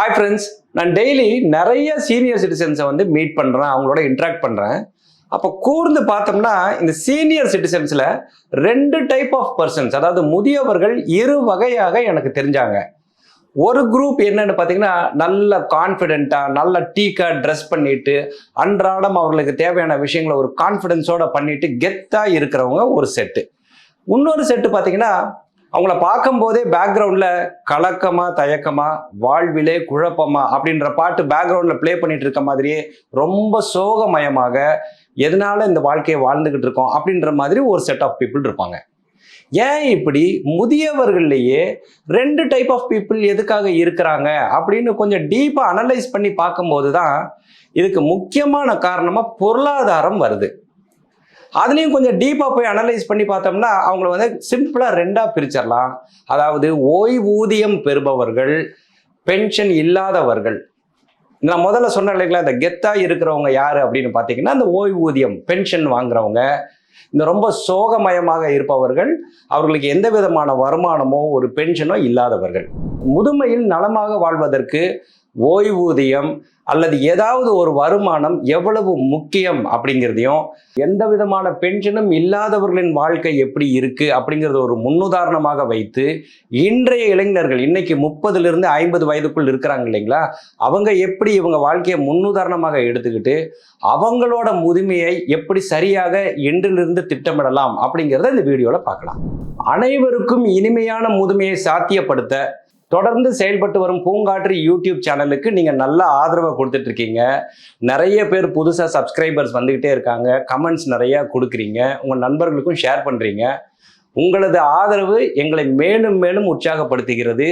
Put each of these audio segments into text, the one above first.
Hi friends நான் daily நிறைய senior சிட்டிசன்ஸை வந்து மீட் பண்ணுறேன் அவங்களோட இன்ட்ராக்ட் பண்ணுறேன் அப்போ கூர்ந்து பார்த்தோம்னா இந்த சீனியர் சிட்டிசன்ஸில் ரெண்டு டைப் ஆஃப் பர்சன்ஸ் அதாவது முதியவர்கள் இரு வகையாக எனக்கு தெரிஞ்சாங்க. ஒரு குரூப் என்னன்னு பார்த்தீங்கன்னா நல்ல கான்ஃபிடென்ட்டாக நல்ல டீக்காக ட்ரெஸ் பண்ணிட்டு அன்றாடம் அவர்களுக்கு தேவையான விஷயங்களை ஒரு கான்ஃபிடென்ஸோட பண்ணிட்டு கெத்தாக இருக்கிறவங்க ஒரு செட்டு இன்னொரு செட்டு பார்த்தீங்கன்னா அவங்கள பார்க்கும்போதே பேக்ரவுண்டில் கலக்கமா தயக்கமா வாழ்விலே குழப்பமா அப்படின்ற பாட்டு பேக்ரவுண்டில் ப்ளே பண்ணிட்டு இருக்க மாதிரியே ரொம்ப சோகமயமாக எதனால இந்த வாழ்க்கையை வாழ்ந்துகிட்டு இருக்கோம் அப்படின்ற மாதிரி ஒரு செட் ஆஃப் பீப்புள் இருப்பாங்க. ஏன் இப்படி? முதியவர்கள்லேயே ரெண்டு டைப் ஆஃப் பீப்புள் எதுக்காக இருக்கிறாங்க அப்படின்னு கொஞ்சம் டீப்பாக அனலைஸ் பண்ணி பார்க்கும்போது தான் இதுக்கு முக்கியமான காரணமாக பொருளாதாரம் வருது. அதுலேயும் கொஞ்சம் டீப்பாக போய் அனலைஸ் பண்ணி பார்த்தோம்னா அவங்கள வந்து சிம்பிளாக ரெண்டாக பிரிச்சிடலாம். அதாவது ஓய்வூதியம் பெறுபவர்கள் பென்ஷன் இல்லாதவர்கள். நான் முதல்ல சொன்ன இல்லைங்களா இந்த கெத்தாக இருக்கிறவங்க யார் அப்படின்னு பார்த்தீங்கன்னா அந்த ஓய்வூதியம் பென்ஷன் வாங்குறவங்க. இந்த ரொம்ப சோகமயமாக இருப்பவர்கள் அவர்களுக்கு எந்த விதமான வருமானமோ ஒரு பென்ஷனோ இல்லாதவர்கள். முதுமையில் நலமாக வாழ்வதற்கு ஓய்வூதியம் அல்லது ஏதாவது ஒரு வருமானம் எவ்வளவு முக்கியம் அப்படிங்கிறதையும் எந்த விதமான பென்ஷனும் இல்லாதவர்களின் வாழ்க்கை எப்படி இருக்கு அப்படிங்கிறத ஒரு முன்னுதாரணமாக வைத்து இன்றைய இளைஞர்கள் இன்னைக்கு முப்பதுல இருந்து ஐம்பது வயதுக்குள் இருக்கிறாங்க இல்லைங்களா? அவங்க எப்படி இவங்க வாழ்க்கையை முன்னுதாரணமாக எடுத்துக்கிட்டு அவங்களோட முதுமையை எப்படி சரியாக இன்றிலிருந்து திட்டமிடலாம் அப்படிங்கிறத இந்த வீடியோவில் பார்க்கலாம். அனைவருக்கும் இனிமையான முதுமையை சாத்தியப்படுத்த தொடர்ந்து செயல்பட்டு வரும் பூங்காற்று யூடியூப் சேனலுக்கு நீங்கள் நல்ல ஆதரவை கொடுத்துட்டு இருக்கீங்க நிறைய பேர் புதுசாக சப்ஸ்கிரைபர்ஸ் வந்துக்கிட்டே இருக்காங்க. கமெண்ட்ஸ் நிறையா கொடுக்குறீங்க. உங்கள் நண்பர்களுக்கும் ஷேர் பண்ணுறீங்க உங்களது ஆதரவு எங்களை மேலும் மேலும் உற்சாகப்படுத்துகிறது.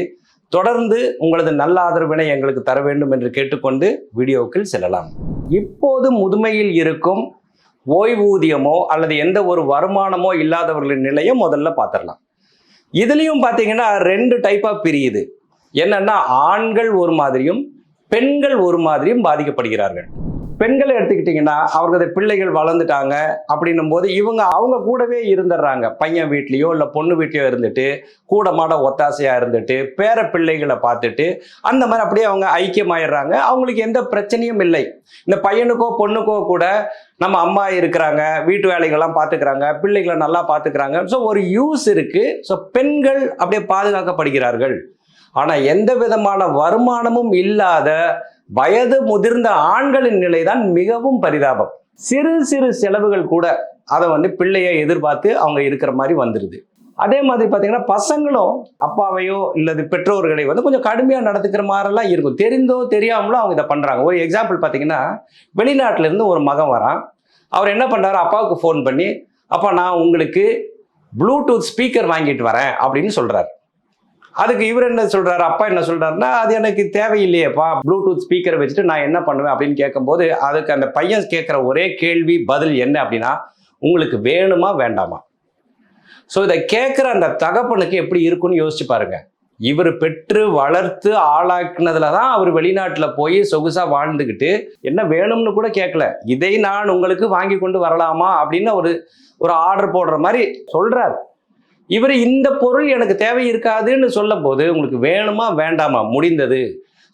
தொடர்ந்து உங்களது நல்ல ஆதரவினை எங்களுக்கு தர வேண்டும் என்று கேட்டுக்கொண்டு வீடியோவுக்கு செல்லலாம். இப்போது முதுமையில் இருக்கும் ஓய்வூதியமோ அல்லது எந்த ஒரு வருமானமோ இல்லாதவர்களின் நிலையை முதல்ல பார்த்துடலாம். இதுலேயும் பார்த்தீங்கன்னா ரெண்டு டைப்பாக பிரியுது. என்னன்னா ஆண்கள் ஒரு மாதிரியும் பெண்கள் ஒரு மாதிரியும் பாதிக்கப்படுகிறார்கள். பெண்களை எடுத்துக்கிட்டிங்கன்னா அவர்களது பிள்ளைகள் வளர்ந்துட்டாங்க அப்படின்னும் போது இவங்க அவங்க கூடவே இருந்துடுறாங்க. பையன் வீட்லேயோ இல்லை பொண்ணு வீட்லேயோ இருந்துட்டு கூட மாட ஒத்தாசையாக இருந்துட்டு பேர பிள்ளைகளை பார்த்துட்டு அந்த மாதிரி அப்படியே அவங்க ஐக்கியமாயிடுறாங்க. அவங்களுக்கு எந்த பிரச்சனையும் இல்லை. இந்த பையனுக்கோ பொண்ணுக்கோ கூட நம்ம அம்மா இருக்கிறாங்க வீட்டு வேலைகள்லாம் பார்த்துக்கிறாங்க பிள்ளைகளை நல்லா பார்த்துக்கிறாங்க. ஸோ ஒரு யூஸ் இருக்குது ஸோ பெண்கள் அப்படியே பாதுகாக்கப்படுகிறார்கள். ஆனால் எந்த விதமான வருமானமும் இல்லாத வயது முதிர்ந்த ஆண்களின் நிலைதான் மிகவும் பரிதாபம். சிறு சிறு செலவுகள் கூட அதை வந்து பிள்ளையை எதிர்பார்த்து அவங்க இருக்கிற மாதிரி வந்துடுது அதே மாதிரி பார்த்தீங்கன்னா பசங்களும் அப்பாவையோ இல்லது பெற்றோர்களை வந்து கொஞ்சம் கடுமையாக நடத்துக்கிற மாதிரிலாம் இருக்கும். தெரிந்தோ தெரியாமலோ அவங்க இதை பண்ணுறாங்க ஒரு எக்ஸாம்பிள் பார்த்தீங்கன்னா வெளிநாட்டிலேருந்து ஒரு மகன் வரான். அவர் என்ன பண்ணுறாரு அப்பாவுக்கு ஃபோன் பண்ணி அப்பா நான் உங்களுக்கு ப்ளூடூத் ஸ்பீக்கர் வாங்கிட்டு வரேன் அப்படின்னு சொல்கிறார் அதுக்கு இவர் என்ன சொல்றாரு அப்பா என்ன சொல்றாருன்னா அது எனக்கு தேவையில்லையேப்பா ப்ளூடூத் ஸ்பீக்கரை வச்சுட்டு நான் என்ன பண்ணுவேன்? அப்படின்னு கேட்கும்போது அதுக்கு அந்த பையன் கேட்குற ஒரே கேள்வி பதில் என்ன அப்படின்னா உங்களுக்கு வேணுமா வேண்டாமா? ஸோ இதை கேட்குற அந்த தகப்பனுக்கு எப்படி இருக்குன்னு யோசிச்சு பாருங்க. இவர் பெற்று வளர்த்து ஆளாக்குனதுல தான் அவர் வெளிநாட்டில் போய் சொகுசாக வாழ்ந்துக்கிட்டு என்ன வேணும்னு கூட கேட்கல. இதை நான் உங்களுக்கு வாங்கி கொண்டு வரலாமா? அப்படின்னு ஒரு ஒரு ஆர்டர் போடுற மாதிரி சொல்கிறார் இவர் இந்த பொருள் எனக்கு தேவை இருக்காதுன்னு சொல்லும் போது உங்களுக்கு வேணுமா வேண்டாமா? முடிந்தது.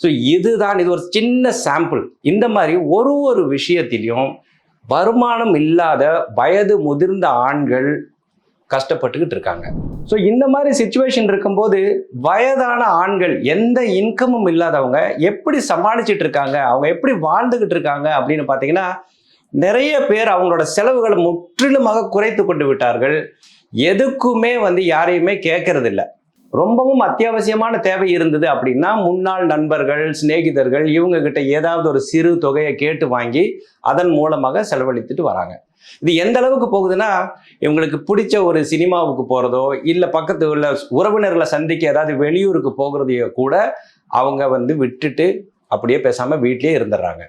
ஸோ இதுதான் இது ஒரு சின்ன சாம்பிள் இந்த மாதிரி ஒரு ஒரு விஷயத்திலையும் வருமானம் இல்லாத வயது முதிர்ந்த ஆண்கள் கஷ்டப்பட்டுக்கிட்டு இருக்காங்க. ஸோ இந்த மாதிரி சுச்சுவேஷன் இருக்கும்போது வயதான ஆண்கள் எந்த இன்கமும் இல்லாதவங்க எப்படி சமாளிச்சுட்டு இருக்காங்க? அவங்க எப்படி வாழ்ந்துக்கிட்டு இருக்காங்க? அப்படின்னு பார்த்தீங்கன்னா நிறைய பேர் அவங்களோட செலவுகளை முற்றிலுமாக குறைத்து கொண்டு விட்டார்கள். எதுக்குமே வந்து யாரையுமே கேட்கறது இல்லை ரொம்பவும் அத்தியாவசியமான தேவை இருந்தது அப்படின்னா முன்னாள் நண்பர்கள் சிநேகிதர்கள் இவங்க கிட்ட ஏதாவது ஒரு சிறு தொகையை கேட்டு வாங்கி அதன் மூலமாக செலவழித்துட்டு வராங்க. இது எந்த அளவுக்கு போகுதுன்னா இவங்களுக்கு பிடிச்ச ஒரு சினிமாவுக்கு போகிறதோ இல்லை பக்கத்து உள்ள உறவினர்களை சந்திக்க ஏதாவது வெளியூருக்கு போகிறதையோ கூட அவங்க வந்து விட்டுட்டு அப்படியே பேசாமல் வீட்லேயே இருந்துடுறாங்க.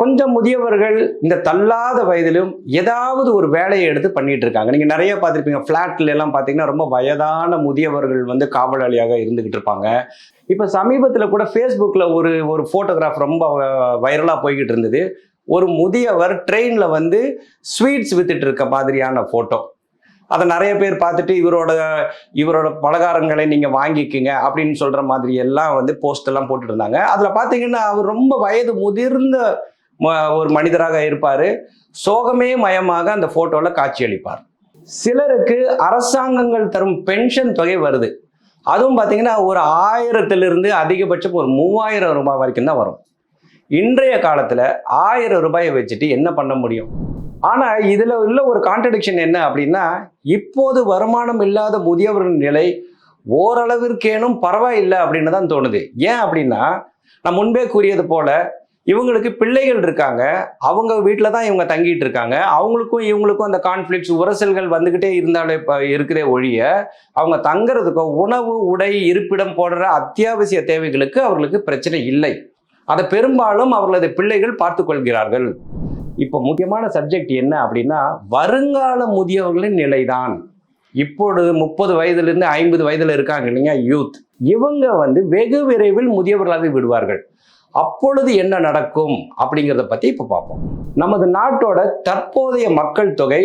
கொஞ்சம் முதியவர்கள் இந்த தள்ளாத வயதிலும் ஏதாவது ஒரு வேலையை எடுத்து பண்ணிட்டு இருக்காங்க. நீங்க நிறைய பார்த்துருப்பீங்க ஃப்ளாட்ல எல்லாம் பார்த்தீங்கன்னா ரொம்ப வயதான முதியவர்கள் வந்து காவலாளியாக இருந்துகிட்டு இருப்பாங்க. இப்போ சமீபத்தில் கூட ஃபேஸ்புக்கில் ஒரு ஒரு ஃபோட்டோகிராஃப் ரொம்ப வைரலாக போய்கிட்டு இருந்தது. ஒரு முதியவர் ட்ரெயினில் வந்து ஸ்வீட்ஸ் வித்துட்டு இருக்க மாதிரியான ஃபோட்டோ அதை நிறைய பேர் பார்த்துட்டு இவரோட இவரோட பலகாரங்களை நீங்கள் வாங்கிக்கிங்க அப்படின்னு சொல்கிற மாதிரி எல்லாம் வந்து போஸ்ட் எல்லாம் போட்டுட்டு இருந்தாங்க. அதில் பார்த்தீங்கன்னா அவர் ரொம்ப வயது முதிர்ந்த ஒரு மனிதராக இருப்பார். சோகமே மயமாக அந்த ஃபோட்டோவில் காட்சியளிப்பார். சிலருக்கு அரசாங்கங்கள் தரும் பென்ஷன் தொகை வருது. அதுவும் பார்த்தீங்கன்னா ஒரு ஆயிரத்திலிருந்து அதிகபட்சம் ஒரு மூவாயிரம் ரூபாய் வரைக்கும் தான் வரும். இன்றைய காலத்தில் ஆயிரம் ரூபாயை வச்சுட்டு என்ன பண்ண முடியும்? ஆனால் இதில் உள்ள ஒரு கான்ட்ரடிக்ஷன் என்ன அப்படின்னா இப்போது வருமானம் இல்லாத முதியவர்களின் நிலை ஓரளவிற்கேனும் பரவாயில்லை அப்படின்னு தான் தோணுது. ஏன் அப்படின்னா நான் முன்பே கூறியது போல இவங்களுக்கு பிள்ளைகள் இருக்காங்க. அவங்க வீட்டில் தான் இவங்க தங்கிட்டு இருக்காங்க. அவங்களுக்கும் இவங்களுக்கும் அந்த கான்ஃப்ளிக்ஸ் உரசல்கள் வந்துக்கிட்டே இருந்தாலே இப்போ இருக்கிற ஒழிய அவங்க தங்குறதுக்கோ உணவு உடை இருப்பிடம் போடுற அத்தியாவசிய தேவைகளுக்கு அவர்களுக்கு பிரச்சனை இல்லை. அதை பெரும்பாலும் அவர்களது பிள்ளைகள் பார்த்து கொள்கிறார்கள். இப்போ முக்கியமான சப்ஜெக்ட் என்ன அப்படின்னா வருங்கால முதியவர்களின் நிலைதான். இப்பொழுது முப்பது வயதுலேருந்து ஐம்பது வயதில் இருக்காங்க இல்லைங்க யூத் இவங்க வந்து வெகு விரைவில் முதியவர்களாக விடுவார்கள். அப்பொழுது என்ன நடக்கும் அப்படிங்கிறத பற்றி இப்போ பார்ப்போம். நமது நாட்டோட தற்போதைய மக்கள் தொகை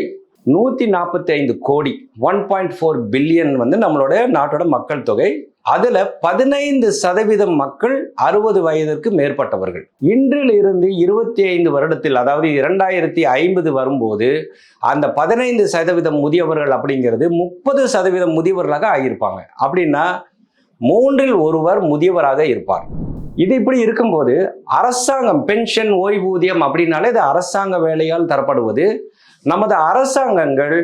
நூற்றி நாற்பத்தி ஐந்து கோடி ஒன் பாயிண்ட் ஃபோர் பில்லியன் வந்து நம்மளோட நாட்டோட மக்கள் தொகை. அதில் பதினைந்து சதவீதம் மக்கள் அறுபது வயதிற்கு மேற்பட்டவர்கள். இன்றில் இருந்து இருபத்தி ஐந்து வருடத்தில் அதாவது இரண்டாயிரத்தி ஐம்பது வரும்போது அந்த பதினைந்து சதவீதம் முதியவர்கள் அப்படிங்கிறது முப்பது சதவீதம் முதியவர்களாக ஆகியிருப்பாங்க. அப்படின்னா மூன்றில் ஒருவர் முதியவராக இருப்பார். இது இப்படி இருக்கும்போது அரசாங்கம் பென்ஷன் ஓய்வூதியம் அப்படின்னாலே இது அரசாங்க வேலையால் தரப்படுவது. நமது அரசாங்கங்கள்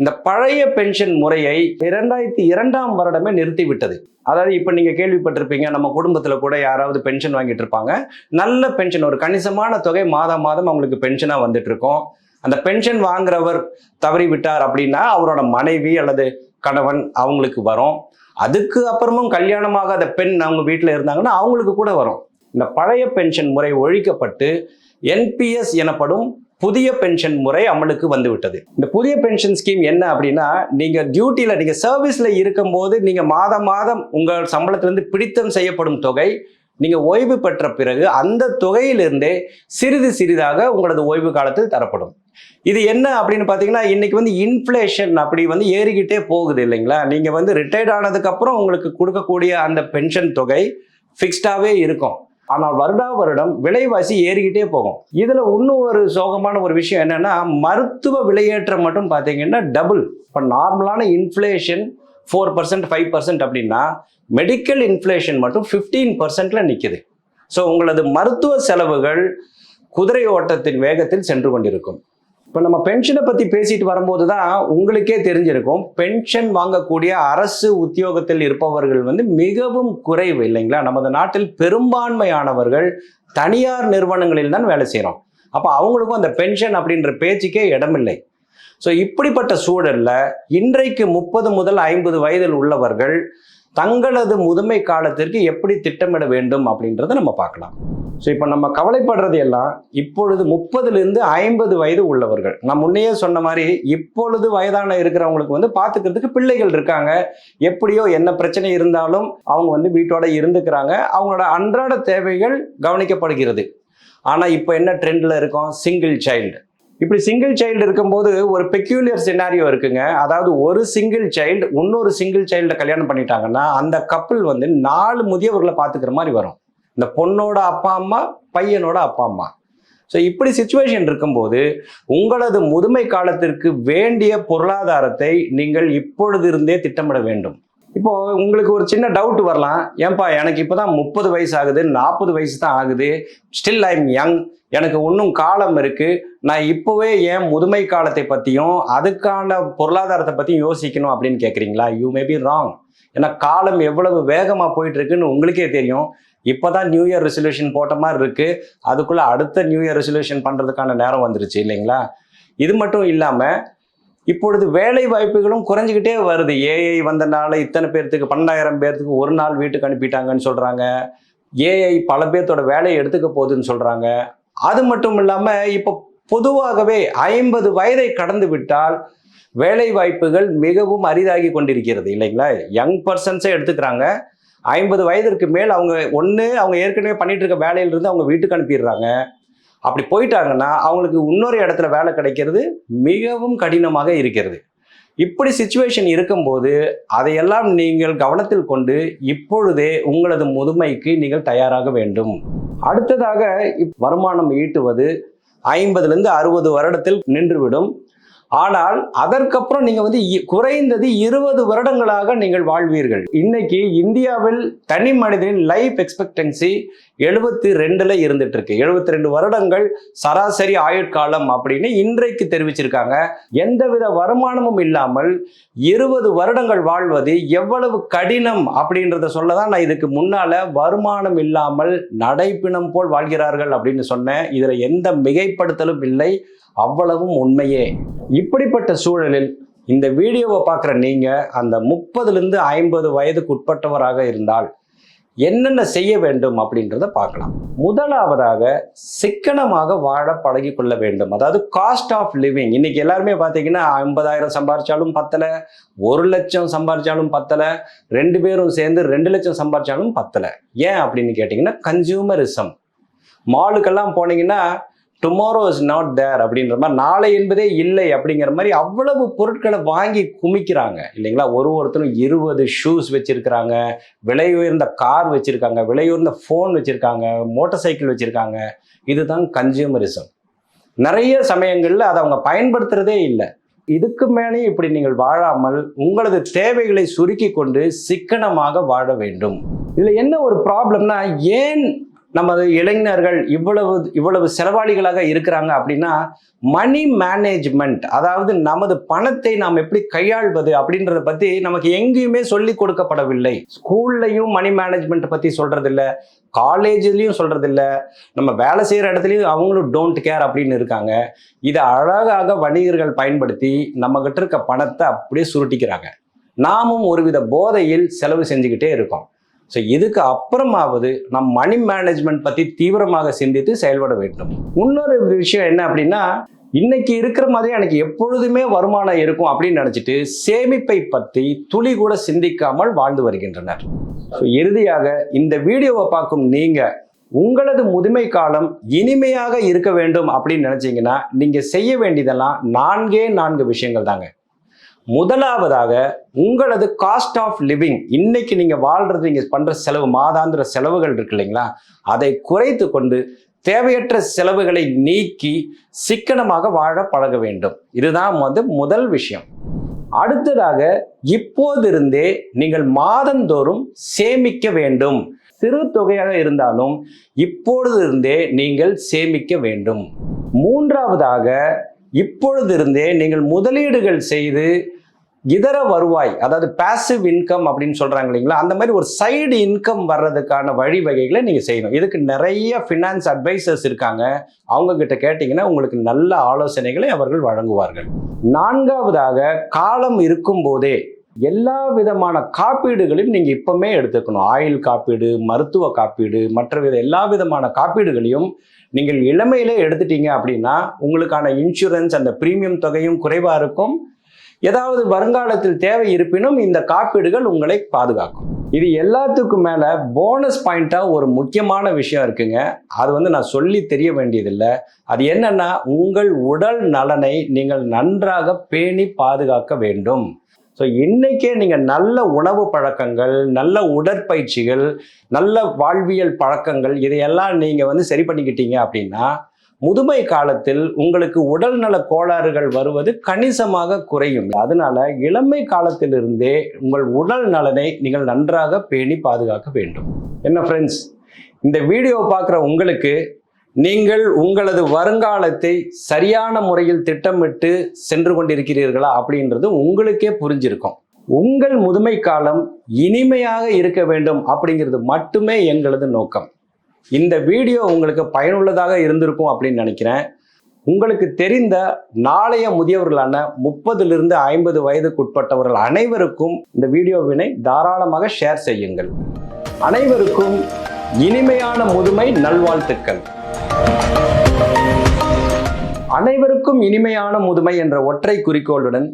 இந்த பழைய பென்ஷன் முறையை இரண்டாயிரத்தி இரண்டாம் வருடமே நிறுத்திவிட்டது. அதாவது இப்போ நீங்கள் கேள்விப்பட்டிருப்பீங்க நம்ம குடும்பத்தில் கூட யாராவது பென்ஷன் வாங்கிட்டு இருப்பாங்க. நல்ல பென்ஷன் ஒரு கணிசமான தொகை மாதம் மாதம் அவங்களுக்கு பென்ஷனாக வந்துட்டு இருக்கோம். அந்த பென்ஷன் வாங்குறவர் தவறி விட்டார் அப்படின்னா அவரோட மனைவி அல்லது கணவன் அவங்களுக்கு வரும். அதுக்கு அப்புறமும் கல்யாணமாகாத பெண் அவங்க வீட்டில் இருந்தாங்கன்னா அவங்களுக்கு கூட வரும். இந்த பழைய பென்ஷன் முறை ஒழிக்கப்பட்டு என்பிஎஸ் எனப்படும் புதிய பென்ஷன் முறை அமலுக்கு வந்துவிட்டது. இந்த புதிய பென்ஷன் ஸ்கீம் என்ன அப்படின்னா நீங்க டியூட்டியில் நீங்க சர்வீஸ்ல இருக்கும்போது நீங்க மாதம் மாதம் உங்கள் சம்பளத்திலிருந்து பிடித்தம் செய்யப்படும் தொகை நீங்கள் ஓய்வு பெற்ற பிறகு அந்த தொகையிலிருந்தே சிறிது சிறிதாக உங்களது ஓய்வு காலத்தில் தரப்படும். இது என்ன அப்படின்னு பார்த்தீங்கன்னா இன்னைக்கு வந்து இன்ஃப்ளேஷன் அப்படி வந்து ஏறிக்கிட்டே போகுது இல்லைங்களா? நீங்கள் வந்து ரிட்டையர்ட் ஆனதுக்கப்புறம் உங்களுக்கு கொடுக்கக்கூடிய அந்த பென்ஷன் தொகை ஃபிக்ஸ்டாகவே இருக்கும். ஆனால் வருடா வருடம் விலைவாசி ஏறிக்கிட்டே போகும். இதில் இன்னும் ஒரு சோகமான ஒரு விஷயம் என்னென்னா மருத்துவ விலையேற்றம் மட்டும் பார்த்தீங்கன்னா டபுள் இப்போ நார்மலான inflation four percent five percent அப்படின்னா மெடிக்கல் இன்ஃப்ளேஷன் மட்டும் ஃபிஃப்டீன் பர்சன்ட்ல நிற்கிது ஸோ உங்களது மருத்துவ செலவுகள் குதிரை ஓட்டத்தின் வேகத்தில் சென்று கொண்டிருக்கும். இப்போ நம்ம பென்ஷனை பற்றி பேசிட்டு வரும்போது தான் உங்களுக்கே தெரிஞ்சிருக்கும். பென்ஷன் வாங்கக்கூடிய அரசு உத்தியோகத்தில் இருப்பவர்கள் வந்து மிகவும் குறைவு இல்லைங்களா? நமது நாட்டில் பெரும்பான்மையானவர்கள் தனியார் நிறுவனங்களில் தான் வேலை செய்கிறோம் அப்போ அவங்களுக்கும் அந்த பென்ஷன் அப்படின்ற பேச்சுக்கே இடமில்லை. ஸோ இப்படிப்பட்ட சூழல்ல இன்றைக்கு முப்பது முதல் ஐம்பது வயதில் உள்ளவர்கள் தங்களது முதுமை காலத்திற்கு எப்படி திட்டமிட வேண்டும் அப்படின்றத நம்ம பார்க்கலாம். ஸோ இப்போ நம்ம கவலைப்படுறது எல்லாம் இப்பொழுது முப்பதுலேருந்து ஐம்பது வயது உள்ளவர்கள். நான் முன்னையே சொன்ன மாதிரி இப்பொழுது வயதான இருக்கிறவங்களுக்கு வந்து பார்த்துக்கிறதுக்கு பிள்ளைகள் இருக்காங்க. எப்படியோ என்ன பிரச்சனை இருந்தாலும் அவங்க வந்து வீட்டோட இருந்துக்கிறாங்க. அவங்களோட அன்றாட தேவைகள் கவனிக்கப்படுகிறது. ஆனால் இப்போ என்ன ட்ரெண்டில் இருக்கோம்? சிங்கிள் சைல்டு இப்படி சிங்கிள் சைல்டு இருக்கும்போது ஒரு பெக்யூலியர் சினாரியோ இருக்குங்க. அதாவது ஒரு சிங்கிள் சைல்டு இன்னொரு சிங்கிள் சைல்டை கல்யாணம் பண்ணிட்டாங்கன்னா அந்த கப்பல் வந்து நாலு முதியவர்களை பார்த்துக்கிற மாதிரி வரும். இந்த பொண்ணோட அப்பா அம்மா பையனோட அப்பா அம்மா. ஸோ இப்படி சுச்சுவேஷன் இருக்கும்போது உங்களது முதுமை காலத்திற்கு வேண்டிய பொருளாதாரத்தை நீங்கள் இப்பொழுது இருந்தே திட்டமிட வேண்டும். இப்போ உங்களுக்கு ஒரு சின்ன டவுட் வரலாம். ஏன்பா எனக்கு இப்போதான் முப்பது வயசு ஆகுது நாற்பது வயசு தான் ஆகுது. ஸ்டில் ஐம் யங் எனக்கு இன்னும் காலம் இருக்கு. நான் இப்போவே ஏன் முதுமை காலத்தை பற்றியும் அதுக்கான பொருளாதாரத்தை பற்றியும் யோசிக்கணும் அப்படின்னு கேட்குறீங்களா யூ மே பி ராங் ஏன்னா காலம் எவ்வளவு வேகமாக போயிட்டு இருக்குன்னு உங்களுக்கே தெரியும். இப்போதான் நியூ இயர் ரெசல்யூஷன் போட்ட மாதிரி இருக்கு. அதுக்குள்ள அடுத்த நியூ இயர் ரெசல்யூஷன் பண்ணுறதுக்கான நேரம் வந்துருச்சு இல்லைங்களா? இது மட்டும் இல்லாமல் இப்பொழுது வேலை வாய்ப்புகளும் குறைஞ்சிக்கிட்டே வருது. ஏஐ வந்தனால இத்தனை பேர்த்துக்கு பன்னெண்டாயிரம் பேர்த்துக்கு ஒரு நாள் வீட்டுக்கு அனுப்பிட்டாங்கன்னு சொல்கிறாங்க ஏஐ பல பேர்த்தோட வேலையை எடுத்துக்க போகுதுன்னு சொல்கிறாங்க அது மட்டும் இல்லாமல் இப்போ பொதுவாகவே ஐம்பது வயதை கடந்து விட்டால் வேலை வாய்ப்புகள் மிகவும் அரிதாகி கொண்டிருக்கிறது இல்லைங்களா? யங் பர்சன்ஸே எடுத்துக்கிறாங்க. ஐம்பது வயதிற்கு மேல் அவங்க ஒன்று அவங்க ஏற்கனவே பண்ணிட்டு இருக்க வேலையிலிருந்து அவங்க வீட்டுக்கு அனுப்பிடுறாங்க. அப்படி போயிட்டாங்கன்னா அவங்களுக்கு இன்னொரு இடத்துல வேலை கிடைக்கிறது மிகவும் கடினமாக இருக்கிறது. இப்படி சுச்சுவேஷன் இருக்கும்போது அதையெல்லாம் நீங்கள் கவனத்தில் கொண்டு இப்பொழுதே உங்களது முதுமைக்கு நீங்கள் தயாராக வேண்டும். அடுத்ததாக இப் வருமானம் ஈட்டுவது ஐம்பதுலேருந்து அறுபது வருடத்தில் நின்றுவிடும். ஆனால் அதற்கப்புறம் நீங்கள் வந்து இ- குறைந்தது இருபது வருடங்களாக நீங்கள் வாழ்வீர்கள். இன்னைக்கு இந்தியாவில் தனி மனிதனின் லைஃப் எக்ஸ்பெக்டன்சி எழுபத்தி ரெண்டுல இருந்துட்டு இருக்கு எழுபத்தி ரெண்டு வருடங்கள் சராசரி ஆயுட்காலம் அப்படின்னு இன்றைக்கு தெரிவிச்சிருக்காங்க. எந்தவித வருமானமும் இல்லாமல் இருபது வருடங்கள் வாழ்வது எவ்வளவு கடினம் அப்படின்றத சொல்ல தான் நான் இதுக்கு முன்னால வருமானம் இல்லாமல் நடைப்பிணம் போல் வாழ்கிறார்கள் அப்படின்னு சொன்னேன். இதுல எந்த மிகைப்படுத்தலும் இல்லை. அவ்வளவும் உண்மையே. இப்படிப்பட்ட சூழலில் இந்த வீடியோவை பார்க்குற நீங்கள் அந்த முப்பதுலேருந்து ஐம்பது வயதுக்கு உட்பட்டவராக இருந்தால் என்னென்ன செய்ய வேண்டும் அப்படின்றத பார்க்கலாம். முதலாவதாக சிக்கனமாக வாழ பழகி கொள்ள வேண்டும். அதாவது காஸ்ட் ஆஃப் லிவிங் இன்னைக்கு எல்லாருமே பார்த்தீங்கன்னா ஐம்பதாயிரம் சம்பாரிச்சாலும் பத்தலை ஒரு லட்சம் சம்பாரிச்சாலும் பத்தலை ரெண்டு பேரும் சேர்ந்து ரெண்டு லட்சம் சம்பாரிச்சாலும் பத்தலை. ஏன் அப்படின்னு கேட்டிங்கன்னா கன்சியூமரிசம் மாலுக்கெல்லாம் போனீங்கன்னா டுமாரோ இஸ் நாட் தேர் அப்படின்ற மாதிரி நாளை என்பதே இல்லை அப்படிங்கிற மாதிரி அவ்வளவு பொருட்களை வாங்கி குமிக்கிறாங்க. இல்லைங்களா? ஒரு ஒருத்தரும் இருபது ஷூஸ் வச்சுருக்கிறாங்க விலை உயர்ந்த கார் வச்சுருக்காங்க விலை உயர்ந்த ஃபோன் வச்சுருக்காங்க மோட்டார் சைக்கிள் வச்சுருக்காங்க. இதுதான் கன்சியூமரிசம் நிறைய சமயங்களில் அதை அவங்க பயன்படுத்துகிறதே இல்லை. இதுக்கு மேலே இப்படி நீங்கள் வாழாமல் உங்களது தேவைகளை சுருக்கி கொண்டு சிக்கனமாக வாழ வேண்டும். இதில் என்ன ஒரு ப்ராப்ளம்னா ஏன் நமது இளைஞர்கள் இவ்வளவு இவ்வளவு செலவாளிகளாக இருக்கிறாங்க அப்படின்னா மணி மேனேஜ்மெண்ட் அதாவது நமது பணத்தை நாம் எப்படி கையாள்வது அப்படின்றத பத்தி நமக்கு எங்கேயுமே சொல்லி கொடுக்கப்படவில்லை. ஸ்கூல்லையும் மணி மேனேஜ்மெண்ட் பத்தி சொல்றது இல்ல காலேஜ்லயும் சொல்றது இல்ல நம்ம வேலை செய்யற இடத்துலயும் அவங்களும் டோன்ட் கேர் அப்படின்னு இருக்காங்க. இதை அழகாக வணிகர்கள் பயன்படுத்தி நம்ம கிட்ட இருக்க பணத்தை அப்படியே சுருட்டிக்கிறாங்க. நாமும் ஒருவித போதையில் செலவு செஞ்சுக்கிட்டே இருக்கோம். ஸோ இதுக்கு அப்புறமாவது நம் மணி மேனேஜ்மெண்ட் பற்றி தீவிரமாக சிந்தித்து செயல்பட வேண்டும். இன்னொரு விஷயம் என்ன அப்படின்னா இன்னைக்கு இருக்கிற மாதிரி எனக்கு எப்பொழுதுமே வருமானம் இருக்கும் அப்படின்னு நினச்சிட்டு சேமிப்பை பற்றி துளி கூட சிந்திக்காமல் வாழ்ந்து வருகின்றனர். ஸோ இறுதியாக இந்த வீடியோவை பார்க்கும் நீங்கள் உங்களது முதுமை காலம் இனிமையாக இருக்க வேண்டும் அப்படின்னு நினச்சிங்கன்னா நீங்கள் செய்ய வேண்டியதெல்லாம் நான்கே நான்கு விஷயங்கள் தாங்க. முதலாவதாக உங்களது காஸ்ட் ஆஃப் லிவிங் இன்னைக்கு நீங்க வாழ்றது நீங்க பண்ற செலவு மாதாந்திர செலவுகள் இருக்கு இல்லைங்களா? அதை குறைத்து கொண்டு தேவையற்ற செலவுகளை நீக்கி சிக்கனமாக வாழ பழக வேண்டும். இதுதான் வந்து முதல் விஷயம். அடுத்ததாக இப்போதிருந்தே நீங்கள் மாதந்தோறும் சேமிக்க வேண்டும். சிறு தொகையாக இருந்தாலும் இப்பொழுதிருந்தே நீங்கள் சேமிக்க வேண்டும். மூன்றாவதாக இப்பொழுதிருந்தே நீங்கள் முதலீடுகள் செய்து இதர வருவாய் அதாவது பாசிவ் இன்கம் அப்படின்னு சொல்கிறாங்க இல்லைங்களா அந்த மாதிரி ஒரு சைடு இன்கம் வர்றதுக்கான வழிவகைகளை நீங்கள் செய்யணும். இதுக்கு நிறைய ஃபினான்ஸ் அட்வைசர்ஸ் இருக்காங்க. அவங்கக்கிட்ட கேட்டிங்கன்னா உங்களுக்கு நல்ல ஆலோசனைகளை அவர்கள் வழங்குவார்கள். நான்காவதாக காலம் இருக்கும் போதே எல்லா விதமான காப்பீடுகளையும் நீங்கள் இப்பவுமே எடுத்துக்கணும். ஆயில் காப்பீடு மருத்துவ காப்பீடு மற்ற வித எல்லா விதமான காப்பீடுகளையும் நீங்கள் இளமையிலே எடுத்துட்டீங்க அப்படின்னா உங்களுக்கான இன்சூரன்ஸ் அந்த பிரீமியம் தொகையும் குறைவா இருக்கும். ஏதாவது வருங்காலத்தில் தேவை இருப்பினும் இந்த காப்பீடுகள் உங்களை பாதுகாக்கும். இது எல்லாத்துக்கும் மேல போனஸ் பாயிண்டா ஒரு முக்கியமான விஷயம் இருக்குங்க. அது வந்து நான் சொல்லி தெரிய வேண்டியதில்லை. அது என்னன்னா உங்கள் உடல் நலனை நீங்கள் நன்றாக பேணி பாதுகாக்க வேண்டும். ஸோ இன்றைக்கே நீங்கள் நல்ல உணவு பழக்கங்கள் நல்ல உடற்பயிற்சிகள் நல்ல வாழ்வியல் பழக்கங்கள் இதையெல்லாம் நீங்கள் வந்து சரி பண்ணிக்கிட்டீங்க அப்படின்னா முதுமை காலத்தில் உங்களுக்கு உடல்நல கோளாறுகள் வருவது கணிசமாக குறையும். அதனால இளமை காலத்திலிருந்தே உங்கள் உடல் நலனை நீங்கள் நன்றாக பேணி பாதுகாக்க வேண்டும். என்ன ஃப்ரெண்ட்ஸ் இந்த வீடியோ பார்க்குற உங்களுக்கு நீங்கள் உங்களது வருங்காலத்தை சரியான முறையில் திட்டமிட்டு சென்று கொண்டிருக்கிறீர்களா அப்படின்றது உங்களுக்கே புரிஞ்சிருக்கும். உங்கள் முதுமை காலம் இனிமையாக இருக்க வேண்டும் அப்படிங்கிறது மட்டுமே எங்களது நோக்கம். இந்த வீடியோ உங்களுக்கு பயனுள்ளதாக இருந்திருக்கும் அப்படின்னு நினைக்கிறேன். உங்களுக்கு தெரிந்த நாளைய முதியவர்களான முப்பதிலிருந்து ஐம்பது வயதுக்குட்பட்டவர்கள் அனைவருக்கும் இந்த வீடியோவினை தாராளமாக ஷேர் செய்யுங்கள். அனைவருக்கும் இனிமையான முதுமை நல்வாழ்த்துக்கள். அனைவருக்கும் இனிமையான முதுமை என்ற ஒற்றை குறிக்கோளுடன்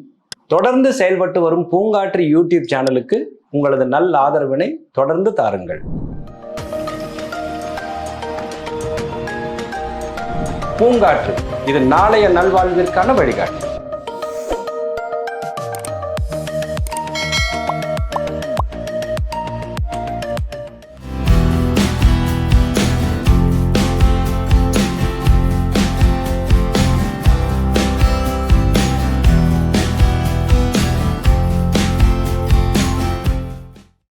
தொடர்ந்து செயல்பட்டு வரும் பூங்காற்று யூடியூப் சேனலுக்கு உங்களது நல் ஆதரவினை தொடர்ந்து தாருங்கள். பூங்காற்று இது நாளைய நல்வாழ்விற்கான வழிகாட்டு.